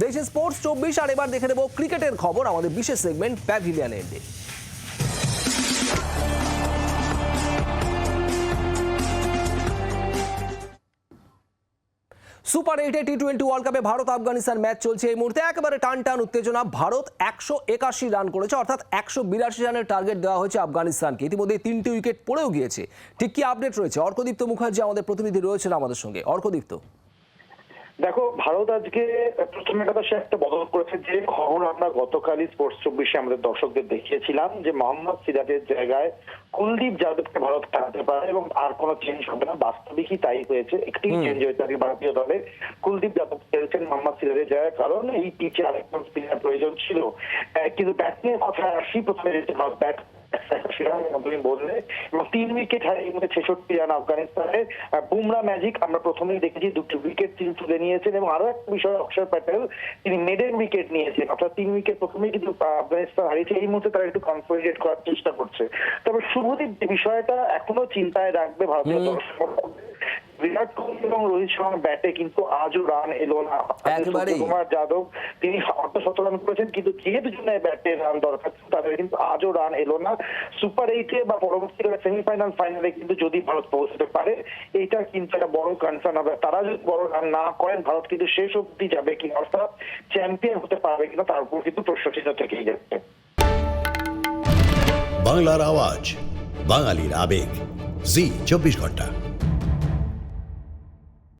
দেশে স্পোর্টস চব্বিশ, আর এবার দেখে নেব ক্রিকেটের খবর, আমাদের বিশেষ সেগমেন্ট প্যাভিলিয়ন এন্ডে সুপার এইটে টি টোয়েন্টি ওয়ার্ল্ড কাপে ভারত, আফগানিস্তান ম্যাচ চলছে এই মুহূর্তে। একেবারে টান টান উত্তেজনা, ভারত একশো একাশি রান করেছে, অর্থাৎ একশো বিরাশি রানের টার্গেট দেওয়া হয়েছে আফগানিস্তানকে। ইতিমধ্যে তিনটি উইকেট পড়েও গিয়েছে। ঠিক কি আপডেট রয়েছে? অর্কদীপ্ত মুখার্জি আমাদের প্রতিনিধি রয়েছেন আমাদের সঙ্গে। অর্কদীপ্ত। দেখো ভারত আজকে প্রথমে কথা সে একটা বদল করেছে যে খবর আমরা গতকালই স্পোর্টস চব্বিশে আমাদের দর্শকদের দেখিয়েছিলাম যে মোহাম্মদ সিরাজের জায়গায় কুলদীপ যাদবকে ভারত খেলাতে পারে এবং আর কোনো চেঞ্জ হবে না। বাস্তবিকই তাই হয়েছে। একটি চেঞ্জ হয়েছে আজকে ভারতীয় দলে। কুলদীপ যাদব খেলছেন মোহাম্মদ সিরাজের জায়গায়। কারণ এই পিচে আরেকজন স্পিনার প্রয়োজন ছিল। কিন্তু ব্যাটিং এর কথা আসি প্রথমে ভারত ব্যাট তুমি বললে। এবং তিন উইকেট হারিয়ে মধ্যে ছেষট্টি রান আফগানিস্তানে। বুমরা ম্যাজিক আমরা প্রথমেই দেখেছি দুটি উইকেট তিনি তুলে নিয়েছেন এবং আরও একটা বিষয় অক্ষর প্যাটেল তিনি মেডেন উইকেট নিয়েছেন। অর্থাৎ তিন উইকেট প্রথমেই কিন্তু আফগানিস্তান হারিয়েছে। এই মুহূর্তে তারা একটু কনসলিডেট করার চেষ্টা করছে। তবে শুভদীপ বিষয়টা এখনও চিন্তায় রাখবে ভারতীয় দর্শক বিরাট কোহলি এবং রোহিত শর্মার ব্যাটে কিন্তু আজও রান এলো না। কুমার যাদব তিনি অর্ধশত রান করেছেন কিন্তু যেহেতু জন্য ব্যাটে রান দরকার তাদের কিন্তু আজও রান এলো না। সুপার এইটে বা পরবর্তীকালে সেমিফাইনাল ফাইনালে কিন্তু যদি ভারত পৌঁছতে পারে এইটা কিন্তু একটা বড় কনসার্ন হবে। তারা যদি বড় রান না করেন ভারত কিন্তু শেষ অব্দি যাবে কিনা অর্থাৎ চ্যাম্পিয়ন হতে পারবে কিনা তার উপর কিন্তু প্রশ্নচিহ্ন থেকেই যাচ্ছে। বাংলার আওয়াজ বাঙালির আবেগ। জি চব্বিশ ঘণ্টা।